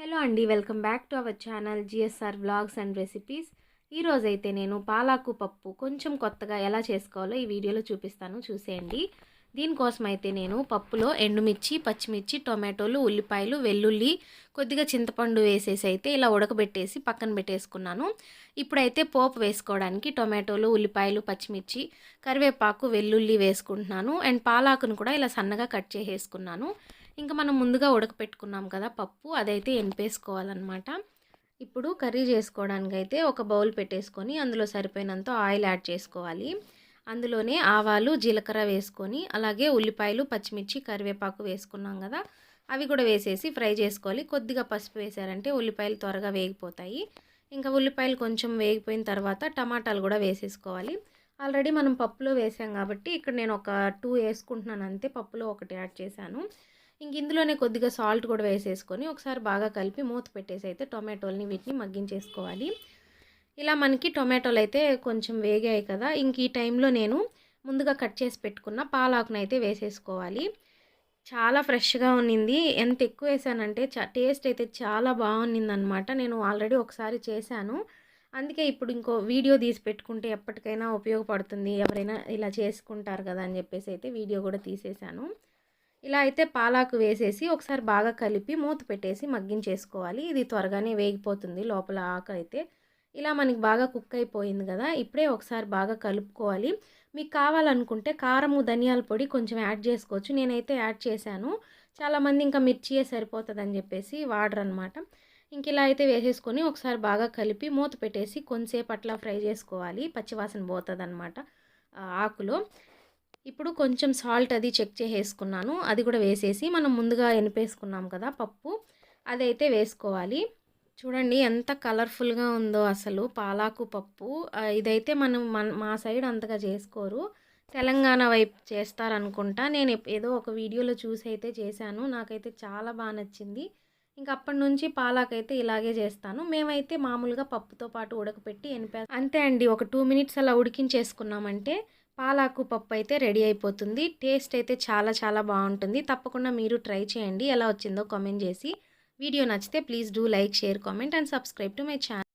Hello అండి welcome back to our channel GSR vlogs and recipes. ఈరోజైతే నేను పాలాకు పప్పు కొంచెం కొత్తగా ఎలా చేసుకోవాలో ఈ వీడియోలో చూపిస్తాను చూసేయండి. దీనికోసం అయితే నేను పప్పులో ఎండుమిర్చి పచ్చిమిర్చి టొమాటోలు ఉల్లిపాయలు వెల్లుల్లి కొద్దిగా చింతపండు వేసేసి అయితే ఇలా ఉడకబెట్టేసి పక్కన పెట్టేసుకున్నాను. ఇప్పుడైతే పోపు వేసుకోవడానికి టొమాటోలు ఉల్లిపాయలు పచ్చిమిర్చి కరివేపాకు వెల్లుల్లి వేసుకుంటున్నాను. అండ్ పాలాకును కూడా ఇలా సన్నగా కట్ చేసేసుకున్నాను. ఇంకా మనం ముందుగా ఉడకపెట్టుకున్నాం కదా పప్పు అదైతే ఎనిపేసుకోవాలన్నమాట ఇప్పుడు కర్రీ చేసుకోవడానికి అయితే ఒక బౌల్ పెట్టేసుకొని అందులో సరిపోయినంత ఆయిల్ యాడ్ చేసుకోవాలి. అందులోనే ఆవాలు జీలకర్ర వేసుకొని అలాగే ఉల్లిపాయలు పచ్చిమిర్చి కరివేపాకు వేసుకున్నాం కదా అవి కూడా వేసేసి ఫ్రై చేసుకోవాలి. కొద్దిగా పసుపు వేసారంటే ఉల్లిపాయలు త్వరగా వేగిపోతాయి. ఇంకా ఉల్లిపాయలు కొంచెం వేగిపోయిన తర్వాత టమాటాలు కూడా వేసేసుకోవాలి. ఆల్రెడీ మనం పప్పులో వేసాం కాబట్టి ఇక్కడ నేను ఒక టూ వేసుకుంటున్నాను అంతే పప్పులో ఒకటి యాడ్ చేశాను. ఇంక ఇందులోనే కొద్దిగా సాల్ట్ కూడా వేసేసుకొని ఒకసారి బాగా కలిపి మూత పెట్టేసి అయితే టొమాటోల్ని వీటిని మగ్గించేసుకోవాలి. ఇలా మనకి టొమాటోలు అయితే కొంచెం వేగాయి కదా ఇంక ఈ టైంలో నేను ముందుగా కట్ చేసి పెట్టుకున్న పాలాకును అయితే వేసేసుకోవాలి. చాలా ఫ్రెష్గా ఉన్నింది. ఎంత ఎక్కువ వేసానంటే టేస్ట్ అయితే చాలా బాగుంది అనమాట నేను ఆల్రెడీ ఒకసారి చేశాను. అందుకే ఇప్పుడు ఇంకో వీడియో తీసి పెట్టుకుంటే ఎప్పటికైనా ఉపయోగపడుతుంది ఎవరైనా ఇలా చేసుకుంటారు కదా అని చెప్పేసి అయితే వీడియో కూడా తీసేశాను. ఇలా అయితే పాలాకు వేసేసి ఒకసారి బాగా కలిపి మూత పెట్టేసి మగ్గించేసుకోవాలి. ఇది త్వరగానే వేగిపోతుంది లోపల ఆకు అయితే. ఇలా మనకి బాగా కుక్ అయిపోయింది కదా ఇప్పుడే ఒకసారి బాగా కలుపుకోవాలి. మీకు కావాలనుకుంటే కారము ధనియాల పొడి కొంచెం యాడ్ చేసుకోవచ్చు. నేనైతే యాడ్ చేశాను. చాలామంది ఇంకా మిర్చియే సరిపోతుందని చెప్పేసి వాడరు అనమాట ఇంక ఇలా అయితే వేసేసుకొని ఒకసారి బాగా కలిపి మూత పెట్టేసి కొంతసేపు అట్లా ఫ్రై చేసుకోవాలి. పచ్చివాసన పోతుంది అనమాట ఆకులో. ఇప్పుడు కొంచెం సాల్ట్ అది చెక్ చేసేసుకున్నాను. అది కూడా వేసేసి మనం ముందుగా ఎనిపేసుకున్నాం కదా పప్పు అదైతే వేసుకోవాలి. చూడండి ఎంత కలర్ఫుల్గా ఉందో అసలు పాలాకు పప్పు. ఇదైతే మనం మన మా సైడ్ అంతగా చేసుకోరు. తెలంగాణ వైపు చేస్తారనుకుంటా. నేను ఏదో ఒక వీడియోలో చూసి అయితే చేశాను. నాకైతే చాలా బాగా నచ్చింది. ఇంకా అప్పటి నుంచి పాలాకైతే ఇలాగే చేస్తాను. మేమైతే మామూలుగా పప్పుతో పాటు ఉడకపెట్టి ఎనిపే అంతే అండి. ఒక టూ మినిట్స్ అలా ఉడికించేసుకున్నామంటే పాలాకు పప్పు అయితే రెడీ అయిపోతుంది. టేస్ట్ అయితే చాలా చాలా బాగుంటుంది. తప్పకుండా మీరు ట్రై చేయండి. ఎలా వచ్చిందో కామెంట్ చేసి. వీడియో నచ్చితే please do like share comment and subscribe to my channel.